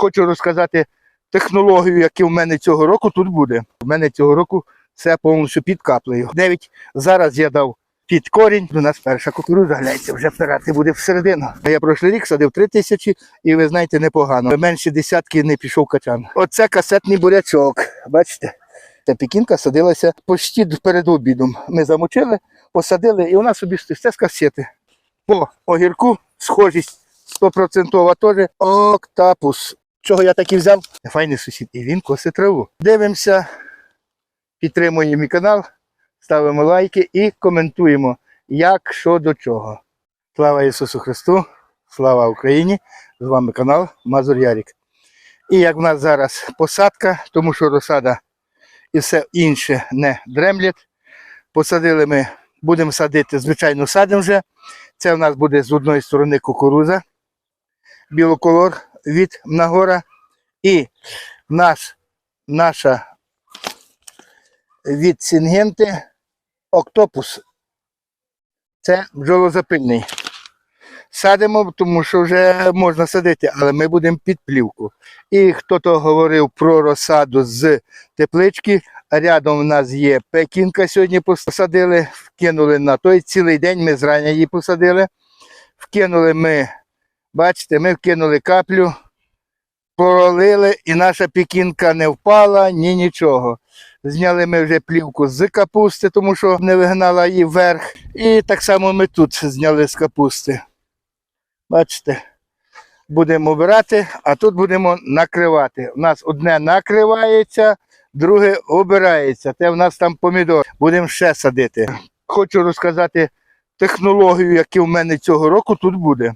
Хочу розказати технологію, яка в мене цього року тут буде. У мене цього року все повністю під каплею. Навіть зараз я дав під корінь. У нас перша кукурудза, гляньте, вже впирати буде всередину. Я прошлий рік садив три тисячі, і ви знаєте, непогано. Менше десятки не пішов качан. Оце касетний бурячок. Бачите? Ця пікінка садилася почти перед обідом. Ми замочили, посадили, і вона собі все з касети. По огірку схожість стопроцентова теж октапус. Чого я так і взяв? Файний сусід. І він косить траву. Дивимося, підтримуємо мій канал, ставимо лайки і коментуємо, як що до чого. Слава Ісусу Христу! Слава Україні! З вами канал Мазур Ярік. І як в нас зараз посадка, тому що розсада і все інше не дремлять. Посадили ми, будемо садити, звичайно, садимо вже. Це в нас буде з одної сторони кукуруза, білоколор від Нагора. І наш, наша від Сінгенти октопус. Це бджолозапильний. Садимо, тому що вже можна садити, але ми будемо під плівку. І хто то говорив про розсаду з теплички. Рядом у нас є пекінка, сьогодні посадили, вкинули на той цілий день, ми зрання її посадили. Вкинули ми, бачите, ми вкинули каплю, пролили, і наша пекінка не впала, ні нічого. Зняли ми вже плівку з капусти, тому що не вигнала її вверх. І так само ми тут зняли з капусти. Бачите, будемо обирати, а тут будемо накривати. У нас одне накривається, друге обирається. Те в нас там помідор. Будемо ще садити. Хочу розказати технологію, яка в мене цього року тут буде.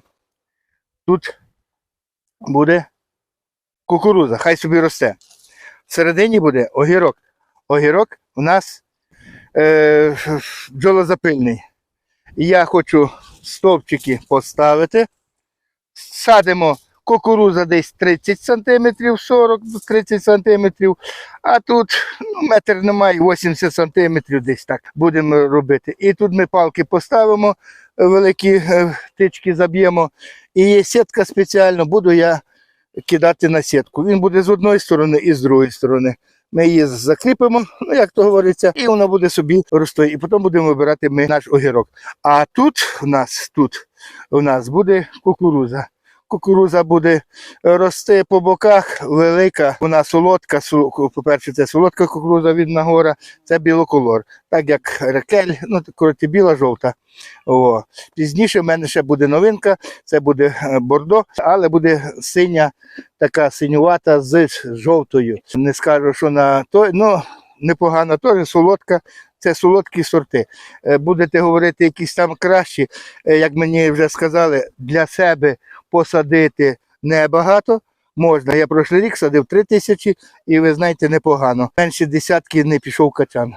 Тут буде кукуруза, хай собі росте. Всередині буде огірок. Огірок у нас е. І я хочу стовпчики поставити. Садимо кукуруза десь 30 см, 40-30 см, а тут ну, метр немає, 80 см десь так будемо робити. І тут ми палки поставимо, великі е, тички заб'ємо. І є сітка спеціально, буду я кидати на сітку. Він буде з одної сторони і з другої сторони. Ми її закріпимо, ну як то говориться, і вона буде собі рости. І потім будемо вибирати ми наш огірок. А тут у нас тут у нас буде кукуруза. Кукуруза буде рости по боках, велика. Вона солодка. По-перше, це солодка кукуруза від нагора, це білоколор. Так як ракель, ну коротше, біла жовта. О. Пізніше в мене ще буде новинка, це буде е, бордо, але буде синя, така синювата з жовтою. Не скажу, що на той, ну непогана, теж солодка. Це солодкі сорти. Е, Будете говорити якісь там кращі, е, як мені вже сказали, для себе посадити небагато. Можна. Я прошлий рік садив три тисячі, і ви знаєте, непогано. Менше десятки не пішов качан.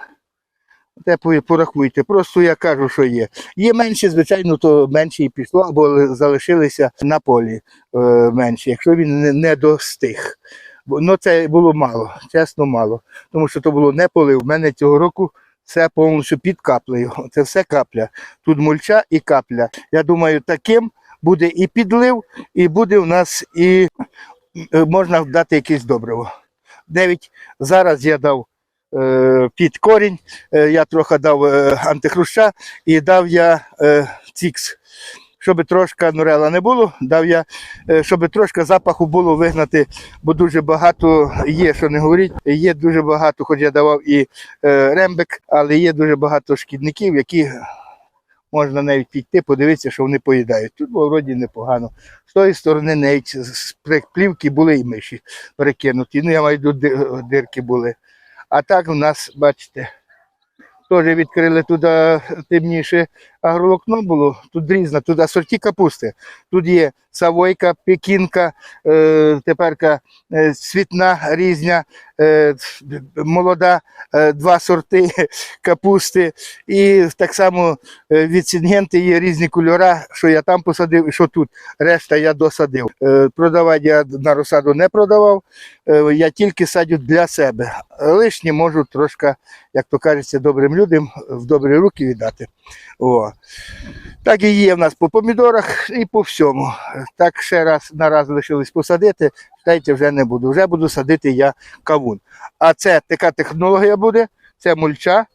Те порахуйте. Просто я кажу, що є. Є менше, звичайно, то менше і пішло, або залишилися на полі е, менше, якщо він не, достиг. Ну, це було мало, чесно, мало. Тому що то було не полив. У мене цього року все повністю під каплею. Це все капля. Тут мульча і капля. Я думаю, таким буде і підлив, і буде у нас і е, можна дати якесь добриво. Навіть зараз я дав е, під корінь, е, я трохи дав е, антихруща і дав я е, цікс. Щоб трошки нурела не було, дав я, е, щоб трошки запаху було вигнати, бо дуже багато є, що не говоріть, є дуже багато, хоч я давав і е, рембик, але є дуже багато шкідників, які можна навіть піти, подивитися, що вони поїдають. Тут було вроді непогано. З тої сторони навіть з плівки були і миші перекинуті. Ну, я маю в дирки були. А так у нас, бачите, теж відкрили туди темніше агроволокно було, тут різна, туди сорті капусти. Тут є савойка, пекінка, е, теперка е, цвітна різня, е, молода, е, два сорти капусти. І так само е, від Сінгенти є різні кольори, що я там посадив і що тут. Решта я досадив. Е, Продавати я на розсаду не продавав, е, я тільки садю для себе. Лишнє можу трошки, як то кажеться, добрим людям в добрі руки віддати. О. Так і є в нас по помідорах і по всьому. Так ще раз на раз лишилось посадити, знаєте, вже не буду. Вже буду садити я кавун. А це така технологія буде, це мульча.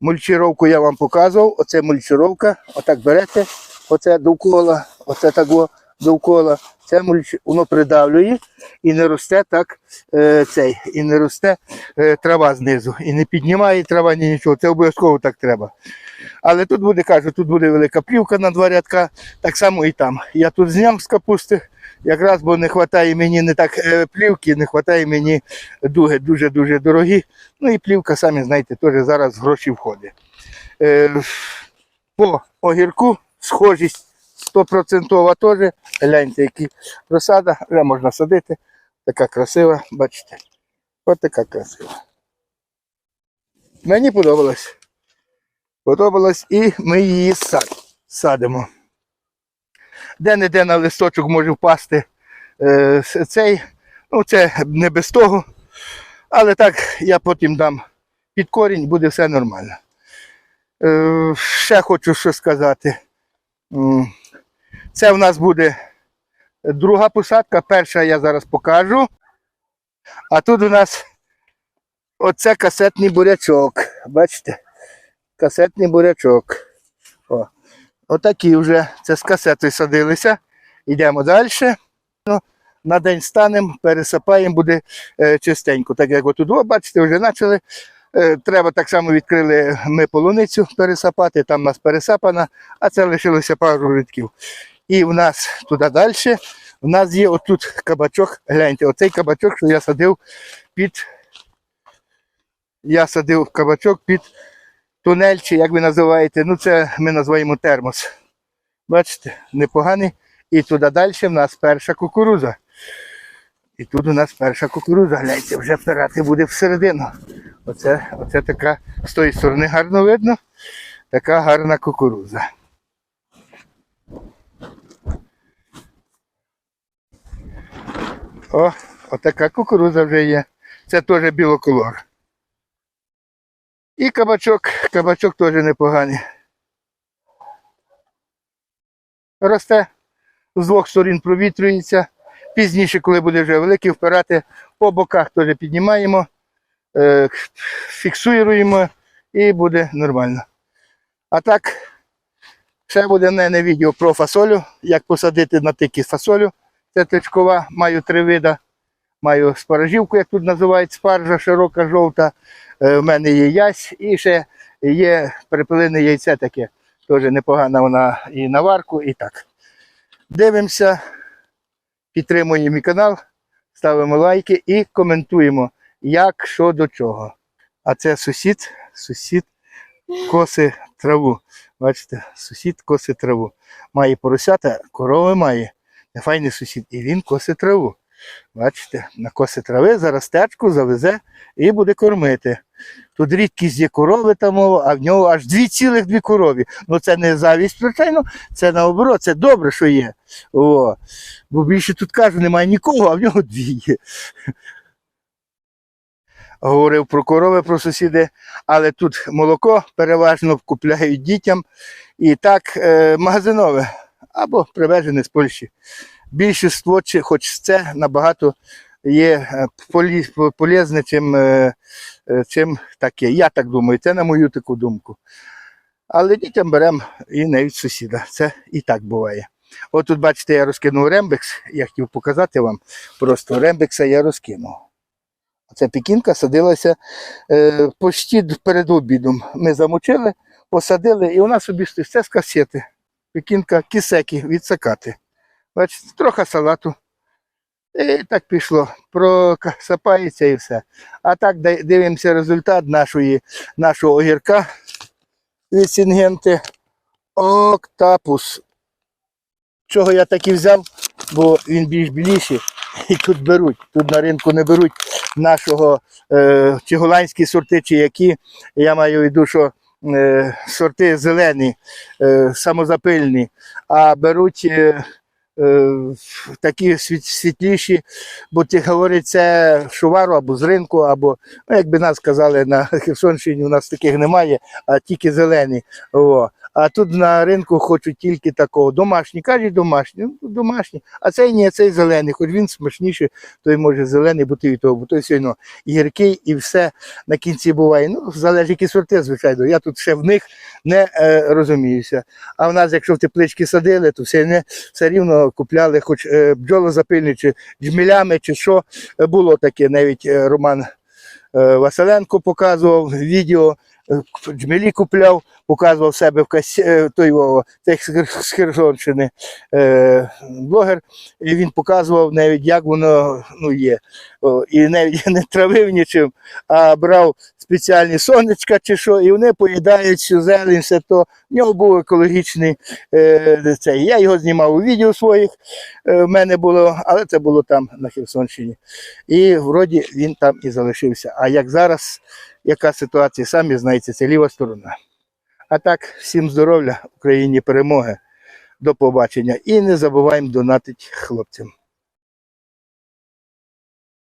Мульчировку я вам показував. Оце мульчировка. Отак берете, оце довкола, оце тако довкола. Це мульч, воно придавлює і не росте так е, цей, і не росте е, трава знизу. І не піднімає трава ні нічого. Це обов'язково так треба. Але тут буде, кажу, тут буде велика плівка на два рядка, так само і там. Я тут зняв з капусти, якраз бо не вистачає мені не так е, плівки, не вистачає мені дуги дуже-дуже дорогі. Ну і плівка, самі знаєте, теж зараз гроші входить. Е, по огірку схожість 100% теж. Гляньте, які розсада, вже можна садити. Така красива, бачите. Ось така красива. Мені подобалось. Подобалось і ми її сад, садимо. Де-не-де на листочок може впасти е, цей. Ну, це не без того. Але так я потім дам під корінь, буде все нормально. Е, ще хочу що сказати. Це в нас буде друга посадка. Перша я зараз покажу. А тут у нас оце касетний бурячок. Бачите? Касетний бурячок. О. Отакі вже це з касетою садилися. Йдемо далі. Ну, на день станемо, пересипаємо, буде е, чистенько. Так як отут, о, бачите, вже почали. Е, треба так само відкрили ми полуницю пересапати, там у нас пересапана, а це лишилося пару рядків. І в нас туди далі, в нас є отут кабачок. Гляньте, оцей кабачок, що я садив під. Я садив кабачок під тунель, чи як ви називаєте. Ну, це ми називаємо термос. Бачите, непоганий. І туди далі в нас перша кукуруза. І тут у нас перша кукуруза, гляньте, вже впирати буде всередину. Оце, оце така з тої сторони гарно видно. Така гарна кукуруза. О, отака кукуруза вже є. Це теж білоколор. І кабачок, кабачок теж непоганий. Росте з двох сторін провітрюється. Пізніше, коли буде вже великий, впирати по боках теж піднімаємо, е, фіксуємо і буде нормально. А так, ще буде в мене відео про фасолю, як посадити на тики фасолю. Це маю три вида. Маю спаражівку, як тут називають, спаржа широка, жовта. Е, в мене є ясь і ще є перепелине яйце таке. Теж непогана вона і на варку, і так. Дивимося, підтримуємо мій канал, ставимо лайки і коментуємо, як, що до чого. А це сусід, сусід коси траву. Бачите, сусід коси траву. Має поросята, корови має. Файний сусід. І він косить траву. Бачите, на коси трави зараз течку завезе і буде кормити. Тут рідкість є корови мова, а в нього аж дві цілих дві корові. Ну це не завість, звичайно, це наоборот, це добре, що є. О. Бо більше тут кажу, немає нікого, а в нього дві є. Говорив про корови, про сусіди, але тут молоко переважно купляють дітям. І так, е, магазинове або привезене з Польщі. Більшість, чи хоч це набагато є е, полезне, чим, е, е, чим таке. Я так думаю, це на мою таку думку. Але дітям беремо і навіть сусіда. Це і так буває. От тут, бачите, я розкинув рембекс. Я хотів показати вам. Просто рембекса я розкинув. Ця пікінка садилася е, почти перед обідом. Ми замочили, посадили, і вона собі. Це з касети. Пекінка кисеки відсакати. Бачите, трохи салату. І так пішло. Просапається і все. А так дивимося результат нашої, нашого огірка від Сінгенти. Октапус. Чого я так і взяв? Бо він більш біліший. І тут беруть. Тут на ринку не беруть нашого е, чи голландські сорти, чи які. Я маю в виду, що сорти зелені, е, самозапильні, а беруть е, е, такі світліші, бо ті говорять, це шувару або з ринку, або, ну, як би нас казали, на Херсонщині у нас таких немає, а тільки зелені. О. А тут на ринку хочуть тільки такого. Домашні, кажуть, домашні, ну, домашні. А цей ні, цей зелений, хоч він смачніший, той може зелений бути від того, бо той сильно і гіркий, і все на кінці буває. Ну, залежить які сорти, звичайно. Я тут ще в них не е, розуміюся. А в нас, якщо в теплички садили, то все, не, все рівно купляли, хоч е, бджолозапильні, чи джмілями, чи що. Було таке, навіть е, Роман е, Василенко показував відео, джмелі купляв, показував себе в касі, е, той з з Херсонщини е, блогер, і він показував навіть, як воно ну, є. О, і навіть не травив нічим, а брав спеціальні сонечка чи що, і вони поїдають всю зелень, все то. В нього був екологічний е, цей. Я його знімав у відео своїх, е, в мене було, але це було там на Херсонщині. І вроді він там і залишився. А як зараз, яка ситуація, самі знаєте, це ліва сторона. А так, всім здоров'я, Україні перемоги. До побачення. І не забуваємо донатити хлопцям.